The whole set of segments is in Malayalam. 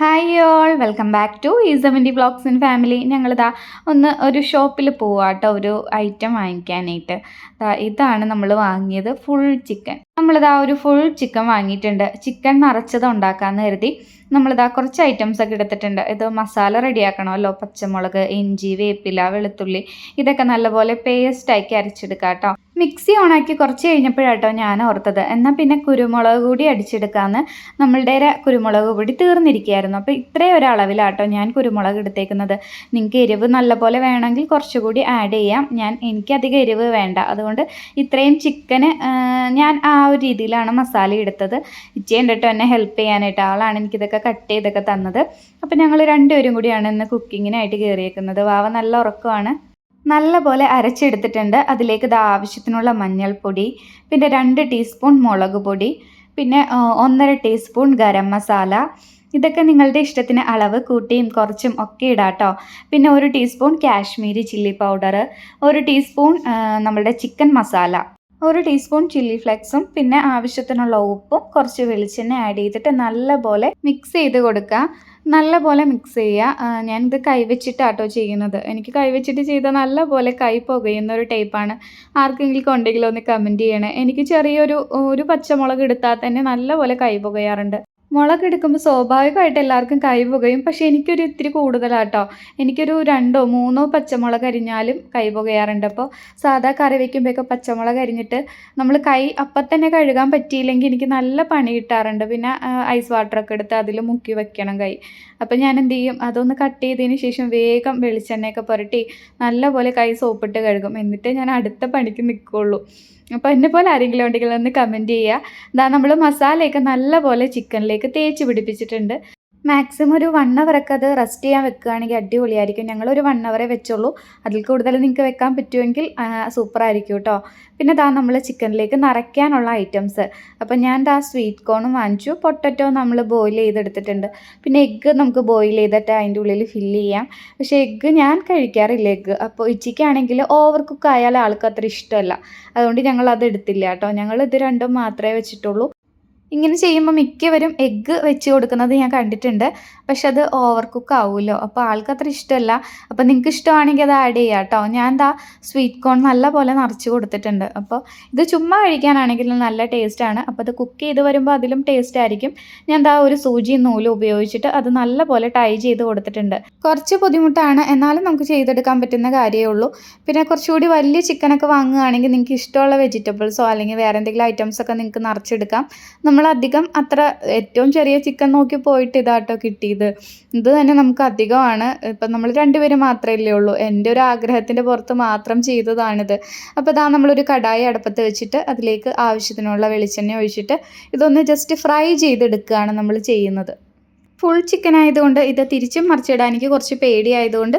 Hi all welcome back to ഈ സെവന്റി ബ്ലോഗ്സ് ഇൻ ഫാമിലി ഞങ്ങളിതാ ഒന്ന് ഒരു ഷോപ്പിൽ പോവാട്ടോ ഒരു ഐറ്റം വാങ്ങിക്കാനായിട്ട്. ഇതാണ് നമ്മൾ വാങ്ങിയത് ഫുൾ ചിക്കൻ നമ്മളിതാ ഒരു ഫുൾ ചിക്കൻ വാങ്ങിയിട്ടുണ്ട്. ചിക്കൻ നിറച്ചത് ഉണ്ടാക്കാമെന്ന് കരുതി നമ്മളിതാ കുറച്ച് ഐറ്റംസ് ഒക്കെ എടുത്തിട്ടുണ്ട്. ഇത് മസാല റെഡിയാക്കണമല്ലോ പച്ചമുളക് ഇഞ്ചി വേപ്പില വെളുത്തുള്ളി ഇതൊക്കെ നല്ലപോലെ പേസ്റ്റാക്കി അരച്ചെടുക്കാം കേട്ടോ മിക്സി ഓണാക്കി കുറച്ച് കഴിഞ്ഞപ്പോഴാട്ടോ ഞാൻ ഓർത്തത്. എന്നാൽ പിന്നെ കുരുമുളക് കൂടി അടിച്ചെടുക്കാമെന്ന് നമ്മളുടെ കുരുമുളക് കൂടി തീർന്നിരിക്കുകയായിരുന്നു. അപ്പോൾ ഇത്രയും ഒരളവിലാട്ടോ ഞാൻ കുരുമുളക് എടുത്തേക്കുന്നത്. നിങ്ങൾക്ക് എരിവ് നല്ലപോലെ വേണമെങ്കിൽ കുറച്ചുകൂടി ആഡ് ചെയ്യാം. ഞാൻ എനിക്കധികം എരിവ് വേണ്ട. അതുകൊണ്ട് ഇത്രയും ചിക്കന് ഞാൻ ആ ഒരു രീതിയിലാണ് മസാല എടുത്തത്. ഇച്ചയുണ്ട് കേട്ടോ എന്നെ ഹെൽപ്പ് ചെയ്യാനായിട്ട് ആളാണ്. എനിക്കിതൊക്കെ കട്ട് ചെയ്തൊക്കെ തന്നത്. അപ്പോൾ ഞങ്ങൾ രണ്ടുപേരും കൂടിയാണ് ഇന്ന് കുക്കിങ്ങിനായിട്ട് കയറിയേക്കുന്നത് വാവ നല്ല ഉറക്കമാണ്. നല്ല പോലെ അരച്ചെടുത്തിട്ടുണ്ട്. അതിലേക്ക് ഇത് ആവശ്യത്തിനുള്ള മഞ്ഞൾപ്പൊടി പിന്നെ രണ്ട് ടീസ്പൂൺ മുളക് പൊടി പിന്നെ ഒന്നര ടീസ്പൂൺ ഗരം മസാല. ഇതൊക്കെ നിങ്ങളുടെ ഇഷ്ടത്തിന് അളവ് കൂട്ടിയും കുറച്ചും ഒക്കെ ഇടാട്ടോ. പിന്നെ ഒരു ടീസ്പൂൺ കാശ്മീരി ചില്ലി പൗഡർ ഒരു ടീസ്പൂൺ നമ്മളുടെ ചിക്കൻ മസാല ഒരു ടീസ്പൂൺ ചില്ലി ഫ്ലെക്സും പിന്നെ ആവശ്യത്തിനുള്ള ഉപ്പും കുറച്ച് വെളിച്ചെണ്ണ ആഡ് ചെയ്തിട്ട് നല്ലപോലെ മിക്സ് ചെയ്ത് കൊടുക്കുക. നല്ലപോലെ മിക്സ് ചെയ്യുക. ഞാനിത് കൈവച്ചിട്ടാട്ടോ ചെയ്യുന്നത്. എനിക്ക് കൈവച്ചിട്ട് ചെയ്താൽ നല്ലപോലെ കൈ പുകയുന്ന ഒരു ടൈപ്പാണ് ആർക്കെങ്കിലും ഉണ്ടെങ്കിലും ഒന്ന് കമന്റ് ചെയ്യണേ. എനിക്ക് ചെറിയൊരു ഒരു പച്ചമുളക് എടുത്താൽ തന്നെ നല്ലപോലെ കൈ പുകയാറുണ്ട്. മുളക് എടുക്കുമ്പോൾ സ്വാഭാവികമായിട്ട് എല്ലാവർക്കും കൈ പുകയും പക്ഷേ എനിക്കൊരു ഇത്തിരി കൂടുതലാട്ടോ. എനിക്കൊരു രണ്ടോ മൂന്നോ പച്ചമുളക് അരിഞ്ഞാലും കൈ പുകയാറുണ്ട് അപ്പോൾ സാധാ കറി വയ്ക്കുമ്പോഴൊക്കെ പച്ചമുളക് അരിഞ്ഞിട്ട് നമ്മൾ കൈ അപ്പം തന്നെ കഴുകാൻ പറ്റിയില്ലെങ്കിൽ എനിക്ക് നല്ല പണി കിട്ടാറുണ്ട്. പിന്നെ ഐസ് വാട്ടറൊക്കെ എടുത്ത് അതിൽ മുക്കി വെക്കണം കൈ. അപ്പം ഞാൻ എന്ത് ചെയ്യും? അതൊന്ന് കട്ട് ചെയ്തതിന് ശേഷം വേഗം വെളിച്ചെണ്ണയൊക്കെ പുരട്ടി നല്ലപോലെ കൈ സോപ്പിട്ട് കഴുകും. എന്നിട്ട് ഞാൻ അടുത്ത പണിക്ക് നിൽക്കുള്ളൂ. അപ്പോൾ എന്നെ പോലെ ആരെങ്കിലും ഉണ്ടെങ്കിൽ ഒന്ന് കമന്റ് ചെയ്യുക. എന്താ നമ്മൾ മസാലയൊക്കെ നല്ലപോലെ ചിക്കനിലേക്ക് തേച്ച് പിടിപ്പിച്ചിട്ടുണ്ട്. മാക്സിമം ഒരു വൺ അവറൊക്കെ അത് റെസ്റ്റ് ചെയ്യാൻ വെക്കുകയാണെങ്കിൽ അടിപൊളിയായിരിക്കും. ഞങ്ങൾ ഒരു വൺ അവറേ വെച്ചുള്ളൂ അതിൽ കൂടുതൽ നിങ്ങൾക്ക് വെക്കാൻ പറ്റുമെങ്കിൽ സൂപ്പർ ആയിരിക്കും കേട്ടോ പിന്നെ ഇതാ നമ്മൾ ചിക്കനിലേക്ക് നിറയ്ക്കാനുള്ള ഐറ്റംസ് അപ്പം ഞാൻ ദാ സ്വീറ്റ് കോണും വാങ്ങിച്ചു. പൊട്ടറ്റോ നമ്മൾ ബോയിൽ ചെയ്തെടുത്തിട്ടുണ്ട്. പിന്നെ എഗ്ഗ് നമുക്ക് ബോയിൽ ചെയ്തിട്ട് അതിന്റെ ഉള്ളിൽ ഫില്ല് ചെയ്യാം. പക്ഷേ എഗ്ഗ് ഞാൻ കഴിക്കാറില്ല എഗ്ഗ് അപ്പോൾ ഉച്ചയ്ക്കാണെങ്കിൽ ഓവർ കുക്ക് ആയാൽ ആൾക്ക് അത്ര ഇഷ്ടമല്ല. അതുകൊണ്ട് ഞങ്ങൾ അത് എടുത്തില്ല കേട്ടോ ഞങ്ങൾ ഇത് രണ്ടും മാത്രമേ വെച്ചിട്ടുള്ളൂ. ഇങ്ങനെ ചെയ്യുമ്പോൾ മിക്കവരും എഗ്ഗ് വെച്ച് കൊടുക്കുന്നത് ഞാൻ കണ്ടിട്ടുണ്ട്. പക്ഷെ അത് ഓവർ കുക്ക് ആവുമല്ലോ അപ്പോൾ ആൾക്ക് അത്ര ഇഷ്ടമല്ല അപ്പോൾ നിങ്ങൾക്ക് ഇഷ്ടമാണെങ്കിൽ അത് ആഡ് ചെയ്യാം കേട്ടോ ഞാൻ എന്താ സ്വീറ്റ് കോൺ നല്ല പോലെ നിറച്ച് കൊടുത്തിട്ടുണ്ട്. അപ്പോൾ ഇത് ചുമ്മാ കഴിക്കാനാണെങ്കിൽ നല്ല ടേസ്റ്റാണ് അപ്പോൾ അത് കുക്ക് ചെയ്ത് വരുമ്പോൾ അതിലും ടേസ്റ്റ് ആയിരിക്കും. ഞാൻ എന്താ ഒരു സൂചി നൂൽ ഉപയോഗിച്ചിട്ട് അത് നല്ല പോലെ ടൈ ചെയ്ത് കൊടുത്തിട്ടുണ്ട്. കുറച്ച് ബുദ്ധിമുട്ടാണ്. എന്നാലും നമുക്ക് ചെയ്തെടുക്കാൻ പറ്റുന്ന കാര്യമേ ഉള്ളൂ. പിന്നെ കുറച്ചുകൂടി വലിയ ചിക്കനൊക്കെ വാങ്ങുകയാണെങ്കിൽ നിങ്ങൾക്ക് ഇഷ്ടമുള്ള വെജിറ്റബിൾസോ അല്ലെങ്കിൽ വേറെ എന്തെങ്കിലും ഐറ്റംസൊക്കെ നിങ്ങൾക്ക് നിറച്ചെടുക്കാം. നമ്മൾ നമ്മളധികം അത്ര ഏറ്റവും ചെറിയ ചിക്കൻ നോക്കി പോയിട്ട് ഇതാട്ടോ കിട്ടിയത്. ഇത് തന്നെ നമുക്ക് അധികമാണ്. ഇപ്പം നമ്മൾ രണ്ടുപേരും മാത്രമല്ലേ ഉള്ളൂ. എന്റെ ഒരു ആഗ്രഹത്തിന്റെ പുറത്ത് മാത്രം ചെയ്തതാണിത്. അപ്പോൾ ഇതാ നമ്മളൊരു കടായി അടുപ്പത്ത് വെച്ചിട്ട് അതിലേക്ക് ആവശ്യത്തിനുള്ള വെളിച്ചെണ്ണ ഒഴിച്ചിട്ട് ഇതൊന്ന് ജസ്റ്റ് ഫ്രൈ ചെയ്തെടുക്കുകയാണ് നമ്മൾ ചെയ്യുന്നത്. ഫുൾ ചിക്കൻ ആയതുകൊണ്ട് ഇത് തിരിച്ചും മറിച്ചിടാൻ എനിക്ക് കുറച്ച് പേടിയായതുകൊണ്ട്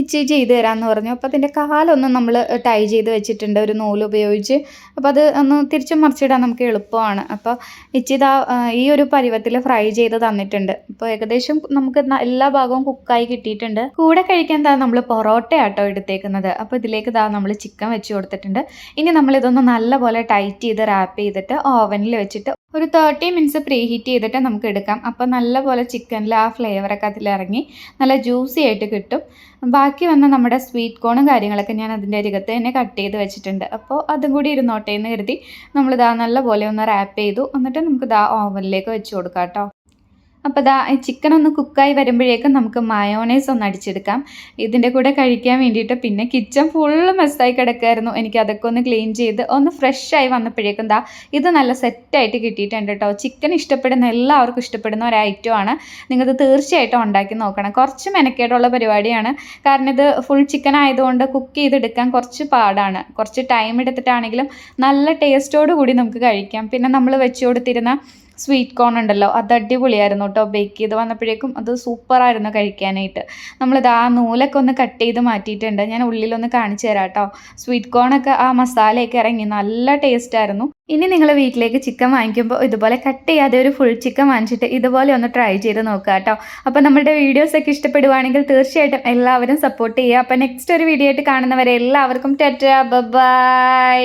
ഇച്ചി ചെയ്ത് തരാമെന്ന് പറഞ്ഞു. അപ്പോൾ അതിന്റെ കാലൊന്ന് നമ്മൾ ടൈ ചെയ്ത് വെച്ചിട്ടുണ്ട് ഒരു നൂൽ ഉപയോഗിച്ച്. അപ്പോൾ അത് ഒന്ന് തിരിച്ചും മറിച്ചിടാൻ നമുക്ക് എളുപ്പമാണ്. അപ്പോൾ ഇതാ ഈ ഒരു പരുവത്തിൽ ഫ്രൈ ചെയ്ത് തന്നിട്ടുണ്ട്. അപ്പോൾ ഏകദേശം നമുക്ക് എല്ലാ ഭാഗവും കുക്കായി കിട്ടിയിട്ടുണ്ട്. കൂടെ കഴിക്കാൻ താ നമ്മൾ പൊറോട്ട ആട്ടോ എടുത്തേക്കുന്നത്. അപ്പോൾ ഇതിലേക്ക് താ നമ്മൾ ചിക്കൻ വെച്ച് കൊടുത്തിട്ടുണ്ട്. ഇനി നമ്മളിതൊന്ന് നല്ലപോലെ ടൈറ്റ് ചെയ്ത് റാപ്പ് ചെയ്തിട്ട് ഓവനിൽ വെച്ചിട്ട് ഒരു തേർട്ടി മിനിറ്റ്സ് പ്രീ ഹീറ്റ് ചെയ്തിട്ട് നമുക്ക് എടുക്കാം. അപ്പോൾ നല്ലപോലെ ചിക്കനിൽ ആ ഫ്ലേവറൊക്കെ അതിലിറങ്ങി നല്ല ജ്യൂസി ആയിട്ട് കിട്ടും. ബാക്കി വന്ന നമ്മുടെ സ്വീറ്റ് കോണും കാര്യങ്ങളൊക്കെ ഞാൻ അതിന്റെ അരികത്ത് തന്നെ കട്ട് ചെയ്ത് വെച്ചിട്ടുണ്ട്. അപ്പോൾ അതും കൂടി ഇരുന്നോട്ടെ എന്ന് കരുതി നമ്മളിതാ നല്ലപോലെ ഒന്ന് റാപ്പ് ചെയ്തു. എന്നിട്ട് നമുക്ക് ഇതാ ഓവനിലേക്ക് വെച്ച് കൊടുക്കാം കേട്ടോ. അപ്പോൾ ഇതാ ചിക്കൻ ഒന്ന് കുക്കായി വരുമ്പോഴേക്കും നമുക്ക് മയോണൈസ് ഒന്ന് അടിച്ചെടുക്കാം. ഇതിന്റെ കൂടെ കഴിക്കാൻ വേണ്ടിയിട്ട് പിന്നെ കിച്ചൺ ഫുള്ള് മെസ്സായി കിടക്കുമായിരുന്നു എനിക്ക് അതൊക്കെ ഒന്ന് ക്ലീൻ ചെയ്ത് ഒന്ന് ഫ്രഷായി വന്നപ്പോഴേക്കും ദാ ഇത് നല്ല സെറ്റായിട്ട് കിട്ടിയിട്ടുണ്ട് കേട്ടോ ചിക്കൻ ഇഷ്ടപ്പെടുന്ന എല്ലാവർക്കും ഇഷ്ടപ്പെടുന്ന ഒരു ഐറ്റമാണ് നിങ്ങൾക്ക് തീർച്ചയായിട്ടും ഉണ്ടാക്കി നോക്കണം. കുറച്ച് മെനക്കേടുള്ള പരിപാടിയാണ്. കാരണം ഇത് ഫുൾ ചിക്കൻ ആയതുകൊണ്ട് കുക്ക് ചെയ്തെടുക്കാൻ കുറച്ച് പാടാണ്. കുറച്ച് ടൈം എടുത്തിട്ടാണെങ്കിലും നല്ല ടേസ്റ്റോട് കൂടി നമുക്ക് കഴിക്കാം. പിന്നെ നമ്മൾ വെച്ച് കൊടുത്തിരുന്ന സ്വീറ്റ് കോൺ ഉണ്ടല്ലോ അത് അടിപൊളിയായിരുന്നു കേട്ടോ. ബേക്ക് ചെയ്ത് വന്നപ്പോഴേക്കും അത് സൂപ്പറായിരുന്നു കഴിക്കാനായിട്ട്. നമ്മളിത് ആ നൂലൊക്കെ ഒന്ന് കട്ട് ചെയ്ത് മാറ്റിയിട്ടുണ്ട്. ഞാൻ ഉള്ളിലൊന്ന് കാണിച്ചു തരാം കേട്ടോ. സ്വീറ്റ് കോണൊക്കെ ആ മസാലയൊക്കെ ഇറങ്ങി നല്ല ടേസ്റ്റ് ആയിരുന്നു. ഇനി നിങ്ങൾ വീട്ടിലേക്ക് ചിക്കൻ വാങ്ങിക്കുമ്പോൾ ഇതുപോലെ കട്ട് ചെയ്യാതെ ഒരു ഫുൾ ചിക്കൻ വാങ്ങിച്ചിട്ട് ഇതുപോലെ ഒന്ന് ട്രൈ ചെയ്ത് നോക്കുക കേട്ടോ. അപ്പോൾ നമ്മുടെ വീഡിയോസൊക്കെ ഇഷ്ടപ്പെടുവാണെങ്കിൽ തീർച്ചയായിട്ടും എല്ലാവരും സപ്പോർട്ട് ചെയ്യുക. അപ്പോൾ നെക്സ്റ്റ് ഒരു വീഡിയോ ആയിട്ട് കാണുന്നവരെ എല്ലാവർക്കും ടെറ്റ ബൈ